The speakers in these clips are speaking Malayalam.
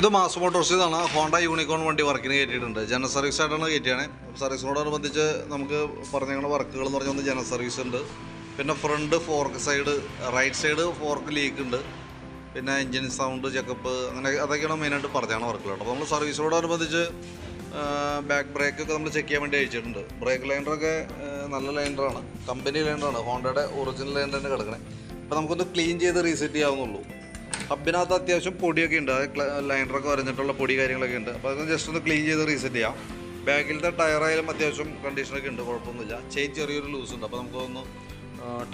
ഇത് മാസ് മോട്ടോഴ്സിന്നാണ് ഹോണ്ട യൂണിക്കോൺ വണ്ടി വർക്കിന് കയറ്റിയിട്ടുണ്ട്. ജനറൽ സർവീസ് ആയിട്ടാണ് കയറ്റിയാണ്. സർവീസിനോടനുബന്ധിച്ച് നമുക്ക് പറഞ്ഞ വർക്കുകൾ എന്ന് പറഞ്ഞാൽ ഒന്ന് ജനറൽ സർവീസ് ഉണ്ട്. പിന്നെ front fork side right side fork leak ഉണ്ട്. പിന്നെ എഞ്ചിൻ സൗണ്ട് ചെക്കപ്പ് അങ്ങനെ അതൊക്കെയാണ് മെയിനായിട്ട് പറഞ്ഞാണ് വർക്കുകൾ അപ്പോൾ നമ്മൾ സർവീസിനോടനുബന്ധിച്ച് ബാക്ക് ബ്രേക്ക് ഒക്കെ നമ്മൾ ചെക്ക് ചെയ്യാൻ വേണ്ടി അയച്ചിട്ടുണ്ട്. ബ്രേക്ക് ലൈൻഡറൊക്കെ നല്ല ലൈൻഡറാണ് കമ്പനി ലൈൻഡറാണ് ഹോണ്ടയുടെ ഒറിജിനൽ ലൈൻഡർ തന്നെ കിടക്കണേ. അപ്പോൾ നമുക്കൊന്ന് ക്ലീൻ ചെയ്ത് റീസെറ്റ് ചെയ്യാവുന്നുള്ളൂ ഹബിനകത്ത് അത്യാവശ്യം പൊടിയൊക്കെ ഉണ്ട്. അത് ലൈനറൊക്കെ വരഞ്ഞിട്ടുള്ള പൊടി കാര്യങ്ങളൊക്കെ ഉണ്ട്. അപ്പോൾ അതൊന്ന് ജസ്റ്റ് ഒന്ന് ക്ലീൻ ചെയ്ത് റീസെറ്റ് ചെയ്യാം. ബാക്കിലത്തെ ടയറായാലും അത്യാവശ്യം കണ്ടീഷനൊക്കെ ഉണ്ട് കുഴപ്പമൊന്നുമില്ല. ചെയിൻ ചെറിയൊരു ലൂസ് ഉണ്ട്. അപ്പോൾ നമുക്കൊന്ന്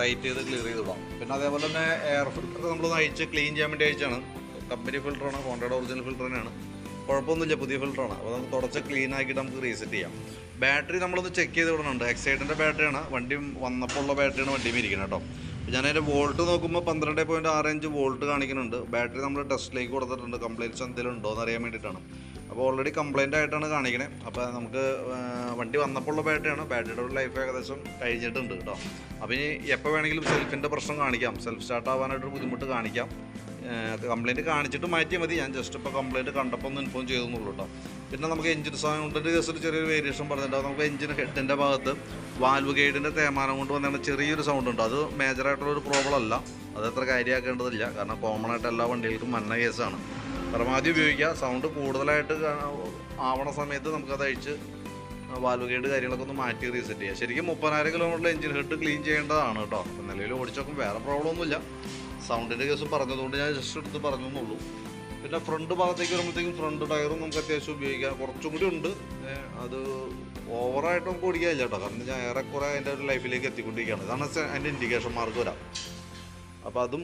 ടൈറ്റ് ചെയ്ത് ക്ലിയർ ചെയ്ത് വിടാം പിന്നെ അതേപോലെ തന്നെ എയർ ഫിൽറ്റർ നമ്മളൊന്ന് അയച്ച് ക്ലീൻ ചെയ്യാൻ വേണ്ടി അയച്ചാണ് കമ്പനി ഫിൽറ്ററാണ് ഹോണ്ടയുടെ ഒറിജിനൽ ഫിൽറ്റർ തന്നെയാണ്. കുഴപ്പമൊന്നുമില്ല പുതിയ ഫിൽറ്ററാണ് അപ്പോൾ നമുക്ക് തുടച്ച് ക്ലീൻ ആക്കിയിട്ട് നമുക്ക് റീസെറ്റ് ചെയ്യാം. ബാറ്ററി നമ്മളൊന്ന് ചെക്ക് ചെയ്ത് വിടുന്നുണ്ട് എക്സൈഡിന്റെ ബാറ്ററിയാണ് വണ്ടി വന്നപ്പോൾ ഉള്ള ബാറ്ററിയാണ് വണ്ടിയും ഇരിക്കുന്നത് കേട്ടോ. ഞാൻ അതിന്റെ വോൾട്ട് നോക്കുമ്പോൾ പന്ത്രണ്ട് പോയിന്റ് ആറ് അഞ്ച് വോൾട്ട് കാണിക്കുന്നുണ്ട്. ബാറ്ററി നമ്മൾ ടെസ്റ്റിലേക്ക് കൊടുത്തിട്ടുണ്ട്. കംപ്ലയിന്റ്സ് എന്തെങ്കിലും ഉണ്ടോ എന്ന് അറിയാൻ വേണ്ടിയിട്ടാണ്. അപ്പോൾ ഓൾറെഡി കംപ്ലയിന്റ് ആയിട്ടാണ് കാണിക്കണേ. അപ്പോൾ നമുക്ക് വണ്ടി വന്നപ്പോൾ ഉള്ള ബാറ്ററിയാണ് ബാറ്ററിയുടെ ഒരു ലൈഫ് ഏകദേശം കഴിഞ്ഞിട്ടുണ്ട് കേട്ടോ. അപ്പോൾ ഇനി എപ്പോൾ വേണമെങ്കിലും സെൽഫിന്റെ പ്രശ്നം കാണിക്കാം. സെൽഫ് സ്റ്റാർട്ട് ആവാനായിട്ടൊരു ബുദ്ധിമുട്ട് കാണിക്കാം. കംപ്ലയിന്റ് കാണിച്ചിട്ട് മാറ്റിയാൽ മതി. ഞാൻ ജസ്റ്റ് ഇപ്പോൾ കംപ്ലയിന്റ് കണ്ടപ്പോൾ ഒന്ന് ഇൻഫോം ചെയ്തെന്നുള്ളൂ കേട്ടോ പിന്നെ നമുക്ക് എഞ്ചിൻ സൗണ്ടിന്റെ കേസിൽ ചെറിയൊരു വേരിയേഷൻ പറഞ്ഞിട്ടുണ്ട്. നമുക്ക് എഞ്ചിൻ ഹെഡിന്റെ ഭാഗത്ത് വാൽവ് ഗൈഡിന്റെ തേമാനം കൊണ്ട് വന്നിട്ട് ചെറിയൊരു സൗണ്ട് ഉണ്ട്. അത് മേജറായിട്ടുള്ള ഒരു പ്രോബ്ലം അല്ല. അത് അത്ര കാര്യമാക്കേണ്ടതില്ല കാരണം കോമൺ ആയിട്ട് എല്ലാ വണ്ടികൾക്കും മന്ന കേസാണ് പരമാവധി ഉപയോഗിക്കുക. സൗണ്ട് കൂടുതലായിട്ട് ആവണ സമയത്ത് നമുക്കത് അഴിച്ച് വാൽവ് ഗൈഡ് കാര്യങ്ങളൊക്കെ ഒന്ന് മാറ്റി റീസെറ്റ് ചെയ്യുക ശരിക്കും മുപ്പതിനായിരം കിലോമീറ്ററിൽ എഞ്ചിൻ ഹെഡ് ക്ലീൻ ചെയ്യേണ്ടതാണ് കേട്ടോ നിലവിൽ ഓടിച്ചോക്കും. വേറെ പ്രോബ്ലം ഒന്നുമില്ല. സൗണ്ടിന്റെ കേസ് പറഞ്ഞതുകൊണ്ട് ഞാൻ ജസ്റ്റ് എടുത്ത് പറഞ്ഞു എന്നുള്ളൂ പിന്നെ ഫ്രണ്ട് ഭാഗത്തേക്ക് വരുമ്പോഴത്തേക്കും ഫ്രണ്ട് ടയറും നമുക്ക് അത്യാവശ്യം ഉപയോഗിക്കാം. കുറച്ചും കൂടി ഉണ്ട്. അത് ഓവറായിട്ട് നമുക്ക് ഓടിക്കാനില്ല കേട്ടോ. കാരണം ഞാൻ ഏറെക്കുറെ അതിന്റെ ഒരു ലൈഫിലേക്ക് എത്തിക്കൊണ്ടിരിക്കുകയാണ്. കാരണം അതിന്റെ ഇൻഡിക്കേഷൻ മാർക്ക് വരാം. അപ്പോൾ അതും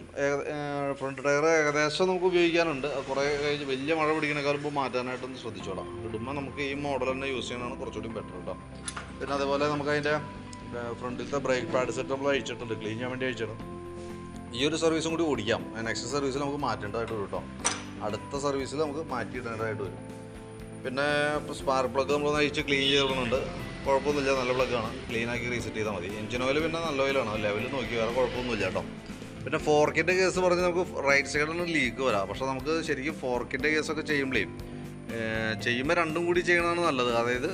ഫ്രണ്ട് ടയർ ഏകദേശം നമുക്ക് ഉപയോഗിക്കാനുണ്ട്. കുറേ കഴിഞ്ഞ് വലിയ മഴ പിടിക്കണേക്കാൾ മുമ്പ് മാറ്റാനായിട്ടൊന്ന് ശ്രദ്ധിച്ചോളാം. ഇടുമ്പോൾ നമുക്ക് ഈ മോഡൽ തന്നെ യൂസ് ചെയ്യണതാണ് കുറച്ചുകൂടി ബെറ്റർ കേട്ടോ. പിന്നെ അതേപോലെ നമുക്ക് അതിന്റെ ഫ്രണ്ടിലത്തെ ബ്രേക്ക് പാഡ് സെറ്റ് നമ്മൾ അയച്ചിട്ടുണ്ട് ക്ലീൻ ചെയ്യാൻ വേണ്ടി അയച്ചിട്ടുണ്ട് ഈ ഒരു സർവീസും കൂടി ഓടിക്കാം. നെക്സ്റ്റ് സർവീസിൽ നമുക്ക് മാറ്റേണ്ടതായിട്ട് വരും കേട്ടോ അടുത്ത സർവീസിൽ നമുക്ക് മാറ്റിയിടേണ്ടതായിട്ട് വരും. പിന്നെ ഇപ്പോൾ സ്പാർക്ക് പ്ലഗ് നമ്മൾ നയിച്ച് ക്ലീൻ ചെയ്തിടുന്നുണ്ട്. കുഴപ്പമൊന്നുമില്ല നല്ല പ്ലഗാണ് ക്ലീൻ ആക്കി റീസെറ്റ് ചെയ്താൽ മതി. എഞ്ചിൻ ഓയിൽ പിന്നെ നല്ല ഓയിലാണ് ലെവൽ നോക്കി വേറെ കുഴപ്പമൊന്നുമില്ല കേട്ടോ പിന്നെ ഫോർക്കിന്റെ കേസ് പറഞ്ഞ് നമുക്ക് റൈറ്റ് സൈഡിൽ ലീക്ക് വരാം. പക്ഷേ നമുക്ക് ശരിക്കും ഫോർക്കിന്റെ കേസൊക്കെ ചെയ്യുമ്പോഴേ ചെയ്യുമ്പോൾ രണ്ടും കൂടി ചെയ്യണതാണ് നല്ലത്. അതായത്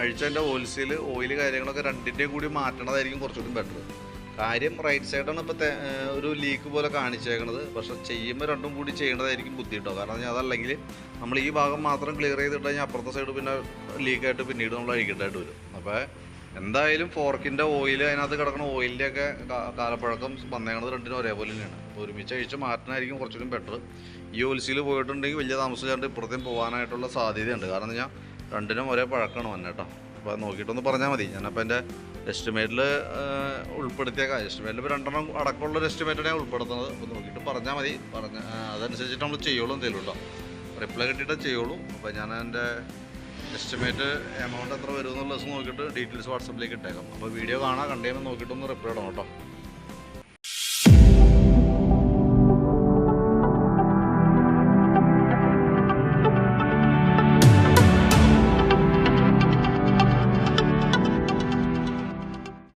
അഴിച്ചതിന്റെ ഓയിൽസിൽ ഓയിൽ കാര്യങ്ങളൊക്കെ രണ്ടിന്റെയും കൂടി മാറ്റണതായിരിക്കും കുറച്ചുകൂടി ബെറ്റർ കാര്യം റൈറ്റ് സൈഡാണ് ഇപ്പോൾ ഒരു ലീക്ക് പോലെ കാണിച്ചേക്കണത്. പക്ഷെ ചെയ്യുമ്പോൾ രണ്ടും കൂടി ചെയ്യേണ്ടതായിരിക്കും ബുദ്ധി കേട്ടോ കാരണം ഞാൻ അതല്ലെങ്കിൽ നമ്മൾ ഈ ഭാഗം മാത്രം ക്ലിയർ ചെയ്തിട്ട് കഴിഞ്ഞാൽ അപ്പുറത്തെ സൈഡ് പിന്നെ ലീക്കായിട്ട് പിന്നീട് നമ്മൾ അഴിക്കേണ്ടതായിട്ട് വരും. അപ്പോൾ എന്തായാലും ഫോർക്കിന്റെ ഓയിൽ അതിനകത്ത് കിടക്കുന്ന ഓയിലിന്റെയൊക്കെ കാലപ്പഴക്കം വന്നേക്കണത് രണ്ടിനും ഒരേപോലെ തന്നെയാണ്. ഒരുമിച്ച് അഴിച്ച് മാറ്റാനായിരിക്കും കുറച്ചുകൂടി ബെറ്റർ ഈ ഒലിസിയിൽ പോയിട്ടുണ്ടെങ്കിൽ വലിയ താമസിച്ചാണ്ട് ഇപ്പുറത്തേയും പോകാനായിട്ടുള്ള സാധ്യതയുണ്ട്. കാരണം വെച്ചാൽ രണ്ടിനും ഒരേ പഴക്കമാണ് വന്നേട്ടോ. അപ്പോൾ നോക്കിയിട്ടൊന്ന് പറഞ്ഞാൽ മതി. ഞാനപ്പോൾ എന്റെ എസ്റ്റിമേറ്റിൽ ഉൾപ്പെടുത്തിയേക്കാം എസ്റ്റിമേറ്റിൽ ഇപ്പോൾ രണ്ടെണ്ണം അടക്കമുള്ള ഒരു എസ്റ്റിമേറ്റാണ് ഞാൻ ഉൾപ്പെടുത്തുന്നത്. അപ്പോൾ നോക്കിയിട്ട് പറഞ്ഞാൽ മതി. പറഞ്ഞ അതനുസരിച്ചിട്ട് നമ്മൾ ചെയ്യുള്ളൂ എന്തെങ്കിലും കേട്ടോ റിപ്ലൈ കിട്ടിയിട്ടേ ചെയ്യുള്ളൂ. അപ്പോൾ ഞാൻ എന്റെ എസ്റ്റിമേറ്റ് എമൗണ്ട് എത്ര വരും എന്നുള്ള ദിവസം നോക്കിയിട്ട് ഡീറ്റെയിൽസ് വാട്സപ്പിലേക്ക് ഇട്ടേക്കാം. അപ്പോൾ വീഡിയോ കാണാൻ കണ്ടു നോക്കിയിട്ടൊന്ന് റിപ്ലൈ ഇടണം കേട്ടോ.